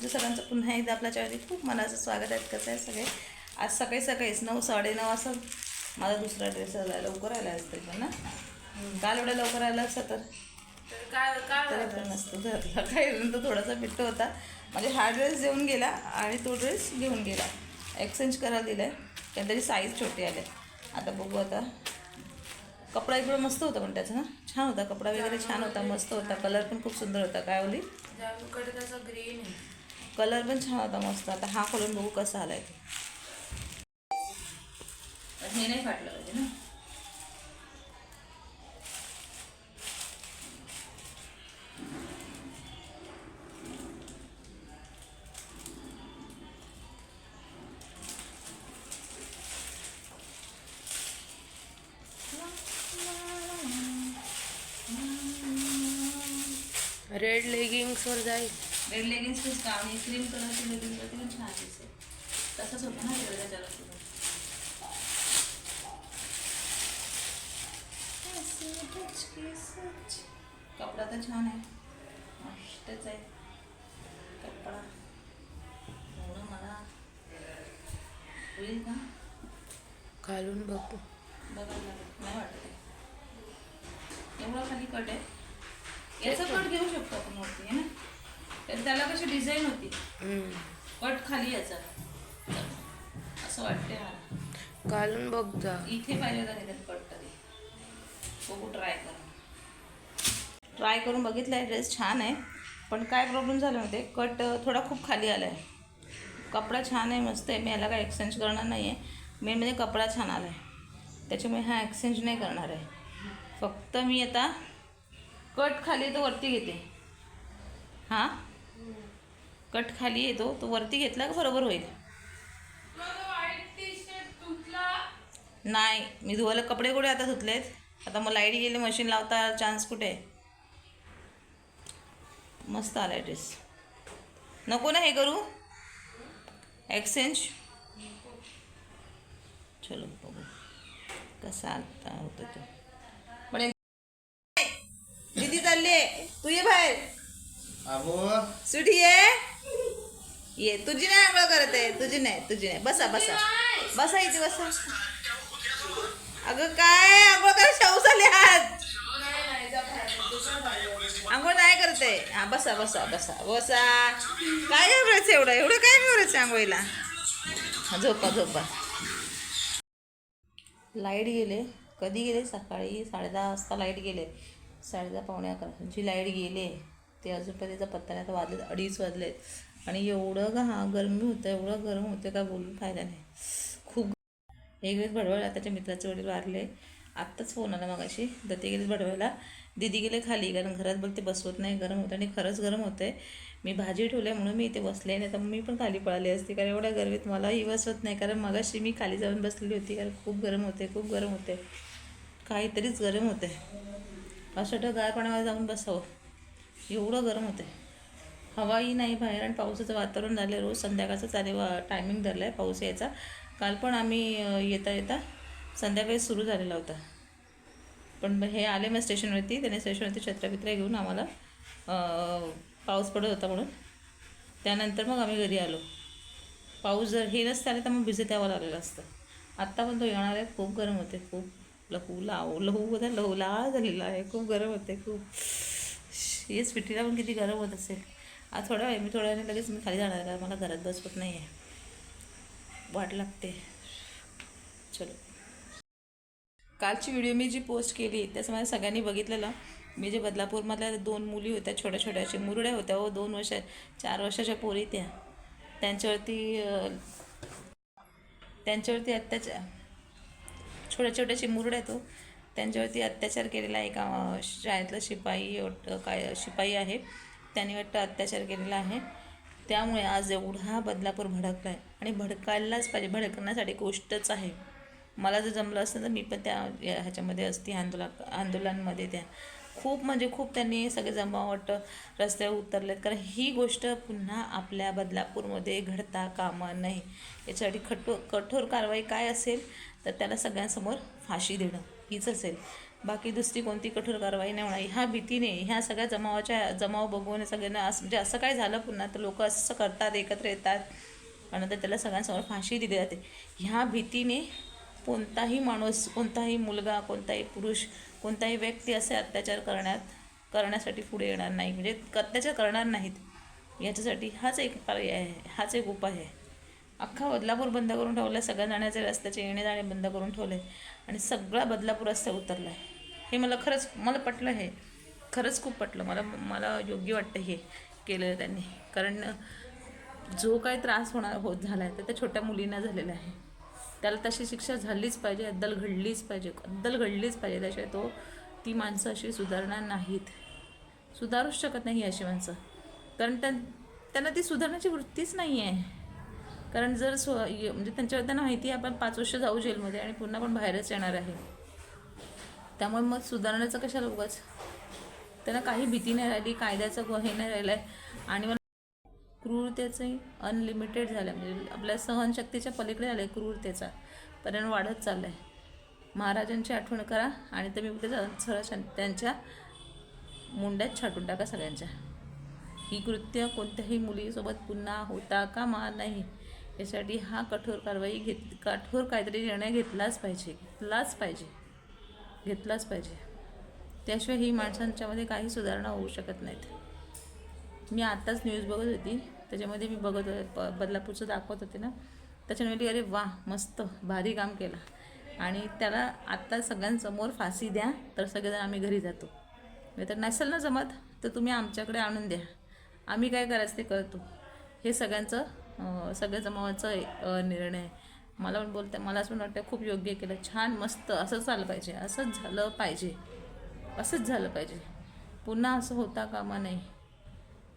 तुमचं सगळ्यांचं पुन्हा एकदा आपल्या चॅनलमध्ये खूप मनाचं स्वागत आहे. कसं आहे सगळे? आज सकाळी सकाळीच नऊ साडेनऊ वाजता माझा दुसरा ड्रेस आला लवकर आला असते पण ना? काल एवढं लवकर आलं असतं तर? काय काय नसतं. धरला काही नंतर थोडासा पिट्ट होता. म्हणजे हा ड्रेस देऊन गेला आणि तो ड्रेस घेऊन गेला. एक्सचेंज करायला दिला आहे कारण त्याची साईज छोटी आली आता बघू आता. कपडा इकडं मस्त होता पण त्याचा ना? छान होता. कपडा वगैरे छान होता. मस्त होता. कलर पण खूप सुंदर होता. काय त्याचा ग्रीन आहे. कलर पण छान होता मस्त. आता हा कलर बघू कसा आलाय आहे हे नाही फाटलं पाहिजे ना. रेड लेगिंग्सवर जाईल. रेड लेगिन्स का आणि क्रीम कलरची लेगिन्स होती पण छान दिसते. तसंच होतं ना वेगळ्या त्याला कपडा तर छान आहे. मस्तच आहे. कपडा. एवढं मला होईल का? घालून बघू बघायला लागेल. नाही वाटत एवढा खाली कट आहे. याचा कट घेऊ शकतो आपण वरती आहे ना? त्याला कशी डिझाईन होती. कट खाली याचा. असं वाटतंय मला. घालून बघ जा. इथे पाहिजे का निदान कट तरी बघू ट्राय करा ट्राय करून बघितलं आहे ड्रेस छान आहे. पण काय प्रॉब्लेम झाला आहे? कट थोडा खूप खाली आला आहे कपडा छान आहे मस्त आहे. मी याला काय एक्सचेंज करणार नाही आहे मेन म्हणजे कपडा छान आला आहे त्याच्यामुळे हा एक्सचेंज नाही करणार आहे. फक्त मी आता कट खाली येतो वरती घेते. हां? कट खाली येतो तो वरती घेतला का बरोबर होईल? नाही मी धुवायला कपडे कुठे आता धुतलेत? आता मग लाइट गेले मशीन लावता चान्स कुठे? आहे? मस्त आला ड्रेस नको ना हे करू. एक्सचेंज चलो बघू. कसा आता होतो तो. पण दीदी चालली तू ये बाहेर. अहो सुठी ये ये तुझी नाही आंघोळ करत आहे. तुझी नाही तुझी नाही. बसा बसा. बसा इथे बसा. अगं काय? आंघोळ कर शाऊ झाले आज. आंघोळ नाही करत आहे. हा बसा बसा बसा. बसा. काय आवडायचं एवढं? एवढं काय घाबरायचं आंघोळीला? झोपा झोपा. लाइट गेले. कधी गेले? सकाळी साडेदहा वाजता लाइट गेले. साडेदहा पावणे अकरा. जी लाइट गेले. ते अजूनपर्यंत पत्ता नाही आता वाजले अडीच वाजलेत. आणि एवढं का हा गरमी होतं एवढं गरम होतं का बोलून फायदा नाही. खूप एक वेळेस भडवळला त्याच्या मित्राचे वडील वारले. आत्ताच फोन आला मगाशी. तर ते गेले भडवायला दिदी गेले खाली कारण घरात बघते बसवत नाही गरम होतं. आणि खरंच गरम होतं आहे मी भाजी ठेवली म्हणून मी इथे बसले नाही. तर मी पण खाली पळाली असते कारण एवढ्या गरमीत मलाही बसवत नाही. कारण मगाशी मी खाली जाऊन बसलेली होती कारण खूप गरम होते खूप गरम होते काहीतरीच गरम होते असं वाटतं गार पाण्यामध्ये जाऊन बसावं. एवढं गरम होतं आहे हवाही नाही बाहेर आणि पावसाचं वातावरण झालं आहे रोज संध्याकाळचं चालेल टायमिंग धरला आहे पाऊस यायचा. काल पण आम्ही येता येता संध्याकाळी सुरू झालेला होता. पण हे आले मग स्टेशनवरती त्याने स्टेशनवरती छत्र्याबित्र्या घेऊन आम्हाला पाऊस पडत होता म्हणून. त्यानंतर मग आम्ही घरी आलो. पाऊस जर हे नसतं आले तर मग भिजत द्यावं लागलेलं असतं. आत्ता पण तो येणार आहे खूप गरम होते खूप. लहू लाव लहू होता लहू लाळ झालेला आहे खूप गरम होते खूप. सी एस पी टीला पण किती गरम होत असेल. आज थोडा वेळ मी थोड्या वेळाने लगेच मी खाली जाणार आहे कारण मला घरात बसवत नाही आहे. वाट लागते. चलो. कालची व्हिडिओ मी जी पोस्ट केली त्याच्यामध्ये सगळ्यांनी बघितलेलं. मी जे बदलापूरमधल्या दोन मुली होत्या छोट्या छोट्याशा मुरड्या होत्या व दोन वर्ष चार वर्षाच्या पोरी त्या. त्यांच्यावरती त्यांच्यावरती अत्याचार छोट्या छोट्याशी मुरड्या तो त्यांच्यावरती अत्याचार केलेला एका शाळेतला शिपाई वाटतं काय शिपाई आहे. त्याने वाटतं अत्याचार केलेला आहे. त्यामुळे आज एवढा बदलापूर भडकला आहे आणि भडकायलाच पाहिजे. भडकण्यासाठी गोष्टच आहे. मला जर जमलं असतं तर मी पण त्या ह्याच्यामध्ये असती. आंदोलन आंदोलनामध्ये त्या. खूप म्हणजे खूप त्यांनी सगळे जमावट रस्त्यावर उतरलेत. कारण ही गोष्ट पुन्हा आपल्या बदलापूरमध्ये घडता कामा नाही याच्यासाठी खटो कठोर कारवाई काय असेल तर त्याला सगळ्यांसमोर फाशी देणं. हीच असेल. बाकी दुसरी कोणती कठोर कारवाई नाही होणार. ह्या भीतीने ह्या सगळ्या जमावाच्या जमाव बघून सगळ्यांना असं म्हणजे असं काय झालं पुन्हा तर लोक असं करतात एकत्र येतात. आणि नंतर त्याला सगळ्यांसमोर फाशी दिली जाते. ह्या भीतीने कोणताही माणूस कोणताही मुलगा कोणताही पुरुष कोणताही व्यक्ती असे अत्याचार करण्यात करण्यासाठी पुढे येणार नाही. म्हणजे अत्याचार करणार नाहीत. याच्यासाठी हाच एक पर्याय आहे हाच एक उपाय आहे. अख्खा बदलापूर बंद करून ठेवला आहे सगळ्या जाण्याचे रस्त्याचे येणे जाणे बंद करून ठेवले आणि सगळा बदलापूर रस्ता उतरला आहे हे मला खरंच मला पटलं हे. खरंच खूप पटलं. मला मला योग्य वाटतं हे केलेलं त्यांनी. कारण जो काय त्रास होणार होत झाला आहे तर त्या छोट्या मुलींना झालेला आहे. त्याला तशी शिक्षा झालीच पाहिजे अद्दल घडलीच पाहिजे. अद्दल घडलीच पाहिजे. त्याशिवाय तो ती माणसं अशी सुधारणार नाहीत. सुधारूच शकत नाही अशी माणसं. कारण त्यां त्यांना ती सुधारण्याची वृत्तीच नाही आहे कारण जर स्व म्हणजे त्यांच्यावर त्यांना माहिती आहे आपण पाच वर्ष जाऊ जेलमध्ये आणि पुन्हा पण बाहेरच येणार आहे. त्यामुळे मग सुधारण्याचं कशाला उगाच? त्यांना काही भीती नाही राहिली कायद्याचं ग- हे नाही राहिलं आहे आणि मला क्रूरतेचंही अनलिमिटेड झालं म्हणजे आपल्या सहनशक्तीच्या पलीकडे आलं आहे क्रूरतेचा. परिणाम वाढत चालला आहे महाराजांची आठवण करा आणि तुम्ही त्याचा सरळ त्यांच्या मुंड्यात छाटून टाका सगळ्यांच्या. ही कृत्य कोणत्याही मुलीसोबत पुन्हा होता का मा नाही यासाठी हा कठोर कारवाई घेत कठोर काहीतरी निर्णय घेतलाच पाहिजे घेतलाच पाहिजे घेतलाच पाहिजे. त्याशिवाय ही माणसांच्यामध्ये काही सुधारणा होऊ शकत नाहीत. मी आत्ताच न्यूज बघत होती त्याच्यामध्ये मी बघत होते प बदलापूरचं दाखवत होते ना त्याच्यामध्ये अरे वा मस्त भारी काम केला. आणि त्याला आत्ता सगळ्यांसमोर फाशी द्या तर सगळेजण आम्ही घरी जातो. नाही तर नसेल ना जमत तर तुम्ही आमच्याकडे आणून द्या. आम्ही काय करायचं ते करतो हे सगळ्यांचं सगळे जमावाचा जमावाचं निर्णय. मला पण बोलतं मला असं पण वाटतं खूप योग्य केलं. छान मस्त असंच झालं पाहिजे. असंच झालं पाहिजे. असंच झालं पाहिजे. पुन्हा असं होता कामा नाही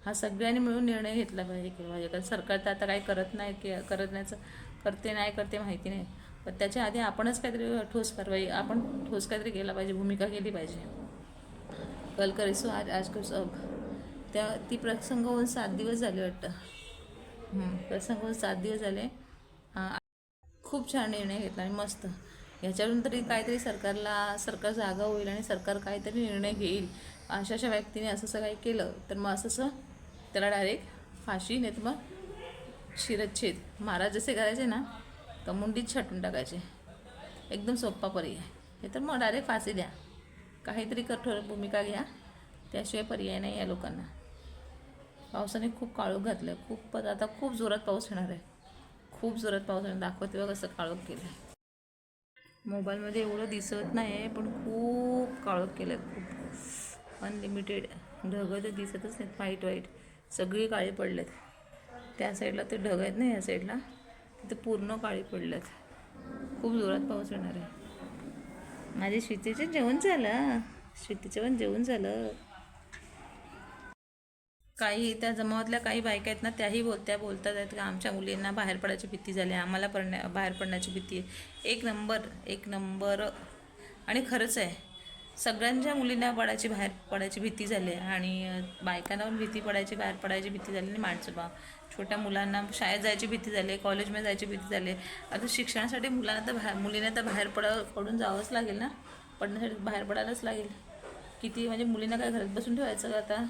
हा सगळ्यांनी मिळून निर्णय घेतला पाहिजे केला पाहिजे कारण सरकार तर आता काही करत नाही की करत नाहीचं करते नाही करते माहिती नाही. पण त्याच्या आधी आपणच काहीतरी ठोस कारवाई आपण ठोस काहीतरी केला पाहिजे भूमिका केली पाहिजे. कल करीसो आज आज करसो त्या ती प्रसंग होऊन सात दिवस झाले वाटतं. प्रसंग सात दिवस झाले. हां खूप छान निर्णय घेतला आणि मस्त. ह्याच्यावरून तरी काहीतरी सरकारला सरकार जागा होईल आणि सरकार काहीतरी निर्णय घेईल अशा अशा व्यक्तीने असं असं काही केलं. तर मग असं असं त्याला डायरेक्ट फाशी नाही तर मग शिरच्छेद. महाराज जसे करायचे ना तर मुंडीत छाटून टाकायचे. एकदम सोप्पा पर्याय. हे तर मग डायरेक्ट फाशी द्या. काहीतरी कठोर भूमिका घ्या. त्याशिवाय पर्याय नाही या लोकांना. पावसाने खूप काळोख घातलं आहे खूपच आता खूप जोरात पाऊस येणार आहे. खूप जोरात पाऊस येणार. दाखवते बघ कसं काळोख केलं आहे मोबाईलमध्ये एवढं दिसत नाही आहे पण खूप काळोख केलं आहे खूप. अनलिमिटेड ढगं तर दिसतच नाहीत. वाईट वाईट सगळी काळी पडलेत. त्या साईडला ते ढग आहेत ना या साईडला तिथे पूर्ण काळी पडलेत. खूप जोरात पाऊस येणार आहे. माझे श्रुतीचे जेवण झालं. श्रुतीचं पण जेवण झालं. काही त्या जमावातल्या काही बायका आहेत ना त्याही बोलत्या बोलतात आहेत का आमच्या मुलींना बाहेर पडायची भीती झाली आम्हाला पडण्या बाहेर पडण्याची भीती आहे. एक नंबर एक नंबर. आणि खरंच आहे सगळ्यांच्या मुलींना पडायची बाहेर पडायची भीती झाली आहे आणि बायकांना पण भीती पडायची बाहेर पडायची भीती झाली आणि माणसं बा छोट्या मुलांना शाळेत जायची भीती झाली आहे कॉलेजमध्ये जायची भीती झाली आहे. आता शिक्षणासाठी मुलांना तर बाहेर मुलींना तर बाहेर पड पडून जावंच लागेल ना? पडण्यासाठी बाहेर पडायलाच लागेल. किती म्हणजे मुलींना काय घरात बसून ठेवायचं का आता?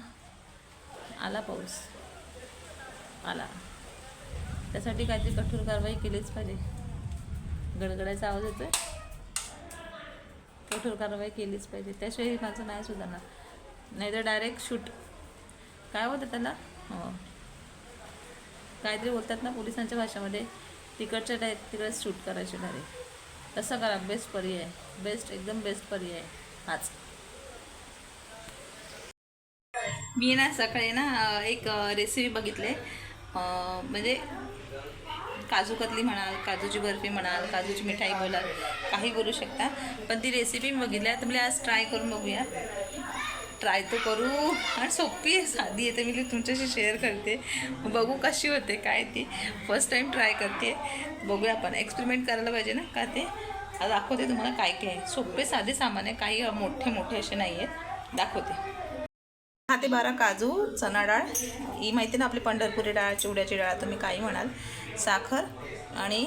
आला पाऊस. आला. त्यासाठी काहीतरी कठोर कारवाई केलीच पाहिजे. गडगडायचा आवाज येतोय. कठोर कारवाई केलीच पाहिजे. त्याशिवाय माझं नाही सुधारणार. नाही तर डायरेक्ट शूट काय होतं त्याला? हो. काहीतरी बोलतात ना पोलिसांच्या भाषेमध्ये तिकडच्या डाय तिकडे शूट करायचे डायरेक्ट तसं करा. बेस्ट पर्याय. बेस्ट एकदम बेस्ट पर्याय. हाच मी ना सकाळी ना एक रेसिपी बघितले. म्हणजे काजू कतली म्हणाल काजूची बर्फी म्हणाल काजूची मिठाई बोलाल काही बोलू शकता. पण ती रेसिपी मी बघितली आहे तर मला आज ट्राय करून बघूया. ट्राय तर करू आणि सोपी आहे साधी आहे तर मी तुमच्याशी शेअर करते. बघू कशी होते काय ती. फर्स्ट टाईम ट्राय करते. बघूया आपण. एक्सपेरिमेंट करायला पाहिजे ना का ते? दाखवते तुम्हाला काय काय आहे. सोपे साधे सामान आहे. काही मोठे मोठे असे नाही आहेत दाखवते. दहा ते बारा काजू चणा डाळ. ही माहिती ना आपली पंढरपुरी डाळ चिवड्याची डाळ तुम्ही काही म्हणाल. साखर आणि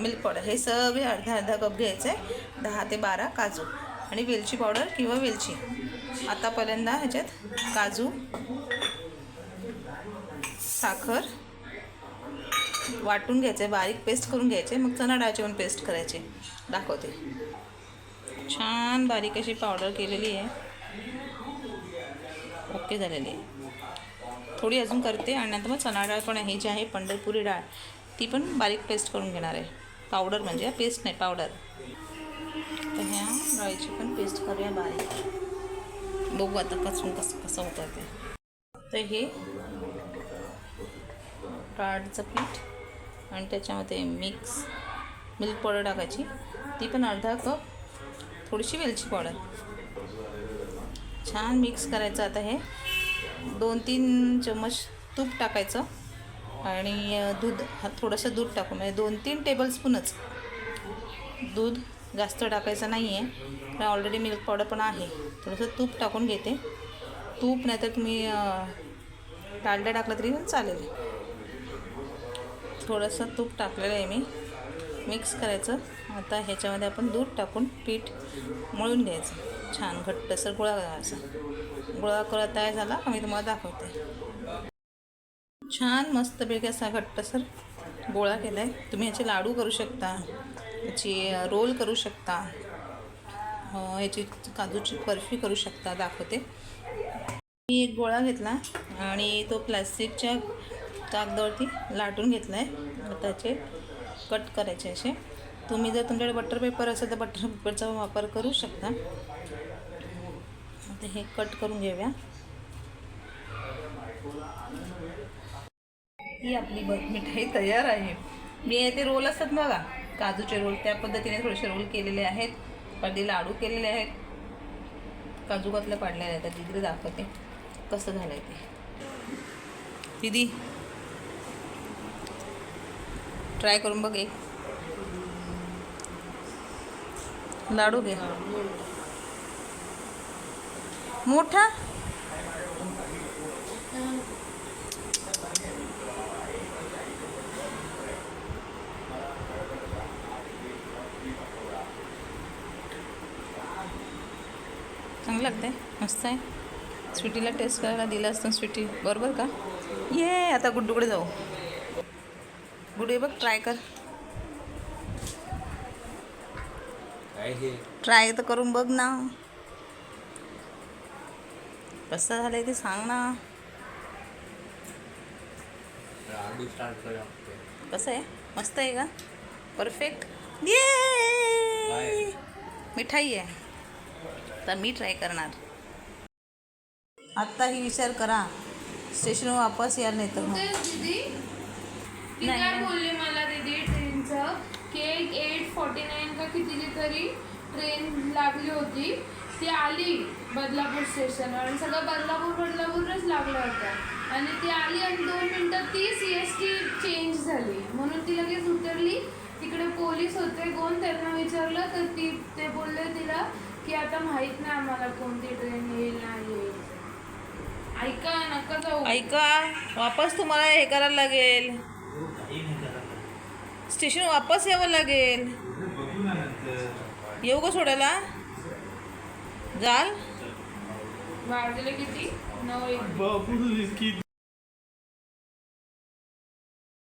मिल्क पावडर हे सगळे अर्धा अर्धा कप घ्यायचे. दहा ते बारा काजू. आणि वेलची पावडर किंवा वेलची. आता पहिल्यांदा ह्याच्यात काजू साखर वाटून घ्यायचे. बारीक पेस्ट करून घ्यायचे. मग चणा डाळचे पण पेस्ट करायचे. दाखवते. छान बारीक अशी पावडर केलेली आहे. ओके झालेली आहे. थोडी अजून करते आणि नंतर मग चणा डाळ पण आहे जी आहे पंढरपुरी डाळ ती पण बारीक पेस्ट करून घेणार आहे. पावडर म्हणजे पेस्ट नाही पावडर तर ह्या डाळीची पण पेस्ट करूया बारीक. बघू आता कसून कसं कसं होतं ते. तर हे डाळचं पीठ आणि त्याच्यामध्ये मिक्स मिल्क पावडर टाकायची. ती पण अर्धा कप थोडीशी वेलची पावडर छान मिक्स करायचं आता हे. दोन तीन चम्मच तूप टाकायचं आणि दूध हा थोडंसं दूध टाकू. म्हणजे दोन तीन टेबलस्पूनच दूध जास्त टाकायचं नाही आहे कारण ऑलरेडी मिल्क पावडर पण आहे. थोडंसं तूप टाकून घेते. तूप नाही तर तुम्ही डालडा टाकलं तरी पण चालेल. थोडंसं तूप टाकलेलं आहे मी. मिक्स करायचं. आता ह्याच्यामध्ये आपण दूध टाकून पीठ मळून घ्यायचं. छान घट्टसर गोळा करायचा. गोळा करा तयार झाला मी तुम्हाला दाखवते. छान मस्तपैकी असा घट्टसर गोळा केला आहे तुम्ही ह्याचे लाडू करू शकता याची रोल करू शकता याची काजूची बर्फी करू शकता दाखवते. मी एक गोळा घेतला आणि तो प्लॅस्टिकच्या कागदावरती लाटून घेतला आहे त्याचे कट करायचे असे. तुम्ही जर तुमच्याकडे बटर पेपर असेल तर बटर पेपरचा वापर करू शकता. आता हे कट करून घेऊया. ही आपली मिठाई तयार आहे. मी ते रोल असतात बघा. काजूचे रोल त्या पद्धतीने थोडेसे रोल केलेले आहेत. कधी लाडू केलेले आहेत. काजू कतल्या पाडलेले आहेत. तर दिदीला दाखवते कसं झालं आहे ते. दिदी ट्राय करून बघ एक. लाडू घे. मोठा? चांगलं लागतंय. मस्त आहे. स्वीटीला टेस्ट करायला दिलं असतं स्वीटी. बरोबर का? ये आता गुड्डूकडे जाऊ. गुडे बघ ट्राय कर. काय हे? ट्राय तर करून बघ ना. कसं झालंय ते सांग ना. लाडू स्टार्ट करूया कसं आहे? मस्त आहे का? परफेक्ट? ये मिठाई आहे. तर मी ट्राय करणार. आत्ताही विचार करा. स्टेशनवर वापस यायला नाही तर दीदी ती काय. बोलली मला दीदी ट्रेनचं की एक फॉर्टी नाईन का कितीची तरी ट्रेन लागली होती. ती आली बदलापूर स्टेशनवर आणि सगळं बदलापूर बदलापूरच लागलं होतं आणि ती आली आणि दोन मिनटात ती सी एस टी चेंज झाली. म्हणून ती लगेच उतरली. तिकडे पोलीस होते कोण त्यांना विचारलं तर ती ते बोलले तिला की आता माहीत नाही आम्हाला कोणती ट्रेन येईल नाही येईल. ऐका नका जाऊ. ऐका वापस तुम्हाला हे करायला लागेल. स्टेशन वापस यावं लागेल. येऊ का सोडायला? जाल? वाजले किती? नऊ